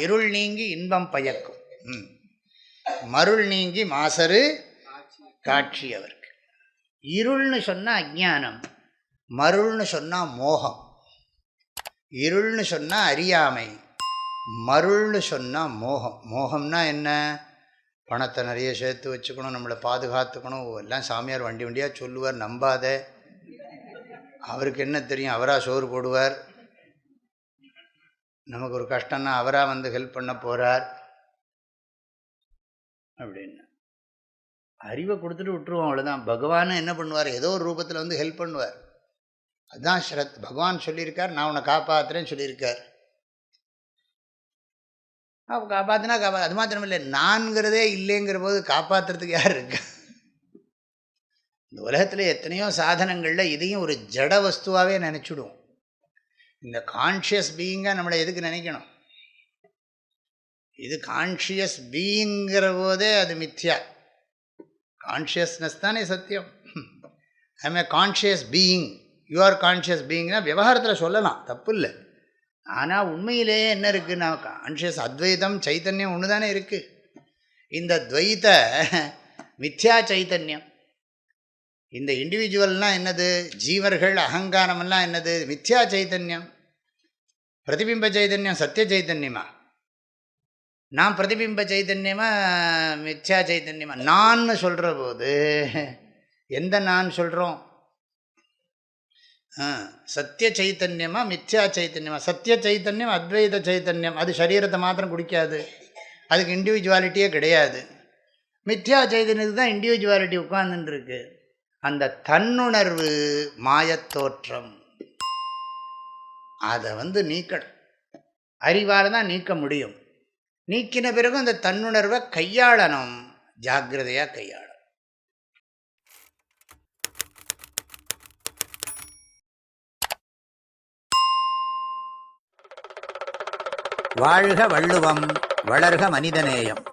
இருள் நீங்கி இன்பம் பயக்கும். ம். மருள் நீங்கி மாசரு காட்சி அவருக்கு இருள்னு சொன்னால் அஜானம் மருள்னு சொன்னால் மோகம். இருள்னு சொன்னால் அறியாமை மருள்னு சொன்னால் மோகம். மோகம்னா என்ன? பணத்தை நிறைய சேர்த்து வச்சுக்கணும் நம்மளை பாதுகாத்துக்கணும். எல்லாம் சாமியார் வண்டி வண்டியாக சொல்லுவார் நம்பாத. அவருக்கு என்ன தெரியும்? அவராக சோறு போடுவார். நமக்கு ஒரு கஷ்டம்னா அவராக வந்து ஹெல்ப் பண்ண போகிறார் அப்படின்னு. அறிவை கொடுத்துட்டு விட்டுருவோம் அவ்வளோதான் பகவானை என்ன பண்ணுவார்? ஏதோ ஒரு ரூபத்தில் வந்து ஹெல்ப் பண்ணுவார். அதுதான் ஸ்ரத். பகவான் சொல்லியிருக்கார் நான் உன்னை காப்பாற்றுறேன்னு சொல்லியிருக்கார். அப்போ காப்பாற்றினா காப்பா அது மாத்திரம் இல்லை நான்கிறதே இல்லைங்கிற போது காப்பாற்றுறதுக்கு யார் இருக்கா? இந்த உலகத்தில் எத்தனையோ சாதனங்களில் இதையும் ஒரு ஜட வஸ்துவாகவே நினச்சிடுவோம். இந்த கான்ஷியஸ் பீயிங்காக நம்மளை எதுக்கு நினைக்கணும்? இது கான்ஷியஸ் பீயிங்கிற போதே அது மித்யா. கான்ஷியஸ்னஸ் தானே சத்தியம். I'm a conscious being you are conscious பீயிங்னா விவகாரத்தில் சொல்லலாம் தப்பு இல்லை ஆனால் உண்மையிலேயே என்ன இருக்குன்னா கான்ஷியஸ் அத்வைதம் சைத்தன்யம் ஒன்று தானே இருக்குது இந்த துவைத மித்யா சைத்தன்யம். இந்த இண்டிவிஜுவல்னால் என்னது? ஜீவர்கள் அகங்காரமெல்லாம் என்னது? மித்யா சைத்தன்யம் பிரதிபிம்ப சைதன்யம் சத்திய சைத்தன்யமா நான் பிரதிபிம்ப சைதன்யமா மித்யா சைத்தன்யமா நான் சொல்கிற போது எந்த நான் சொல்கிறோம் சத்திய சைத்தன்யமா மித்யா சைத்தன்யமா சத்திய சைத்தன்யம் அத்வைத சைத்தன்யம் அது சரீரத்தை மாத்திரம் குடிக்காது. அதுக்கு இண்டிவிஜுவாலிட்டியே கிடையாது. மித்யா சைத்தன்யத்துக்கு தான் இண்டிவிஜுவாலிட்டி உட்கார்ந்துட்டு அந்த தன்னுணர்வு மாயத்தோற்றம் அதை வந்து நீக்கணும். அறிவால் தான் நீக்க முடியும். நீக்கின பிறகு அந்த தன்னுணர்வை கையாளணும். ஜாக்கிரதையாக கையாளணும். வாழ்க வள்ளுவம் வளர்க மனிதநேயம்.